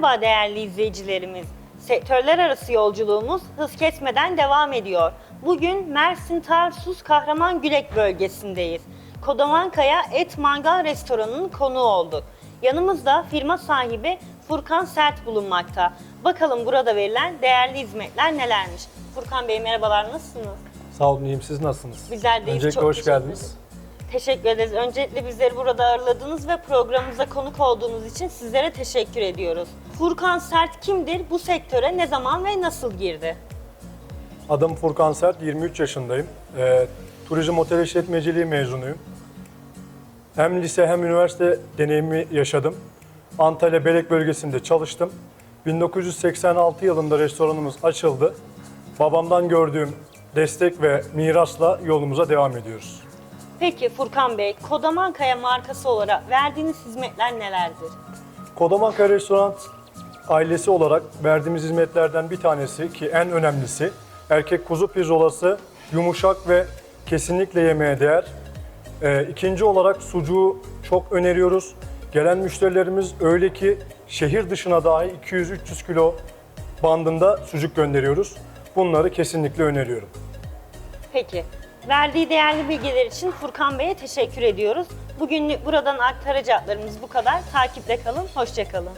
Merhaba değerli izleyicilerimiz. Sektörler arası yolculuğumuz hız kesmeden devam ediyor. Bugün Mersin Tarsus Kahraman Gülek bölgesindeyiz. Kodamankaya Et Mangal Restoranı'nın konuğu olduk. Yanımızda firma sahibi Furkan Sert bulunmakta. Bakalım burada verilen değerli hizmetler nelermiş? Furkan Bey merhabalar nasılsınız? Sağ olun, iyiyim. Siz nasılsınız? Bizler deyiz. Öncelikle Çok hoş teşekkür geldiniz. ederiz. Teşekkür ederiz. Öncelikle bizleri burada ağırladığınız ve programımıza konuk olduğunuz için sizlere teşekkür ediyoruz. Furkan Sert kimdir? Bu sektöre ne zaman ve nasıl girdi? Adım Furkan Sert, 23 yaşındayım. Ee, turizm otel işletmeciliği mezunuyum. Hem lise hem üniversite deneyimi yaşadım. Antalya Belek bölgesinde çalıştım. 1986 yılında restoranımız açıldı. Babamdan gördüğüm destek ve mirasla yolumuza devam ediyoruz. Peki Furkan Bey, Kodamankaya markası olarak verdiğiniz hizmetler nelerdir? Kodamanka Restoran ailesi olarak verdiğimiz hizmetlerden bir tanesi ki en önemlisi erkek kuzu pirzolası yumuşak ve kesinlikle yemeye değer. Ee, ikinci olarak sucuğu çok öneriyoruz. Gelen müşterilerimiz öyle ki şehir dışına dahi 200-300 kilo bandında sucuk gönderiyoruz. Bunları kesinlikle öneriyorum. Peki, verdiği değerli bilgiler için Furkan Bey'e teşekkür ediyoruz. Bugünlük buradan aktaracaklarımız bu kadar. Takipte kalın, hoşça kalın.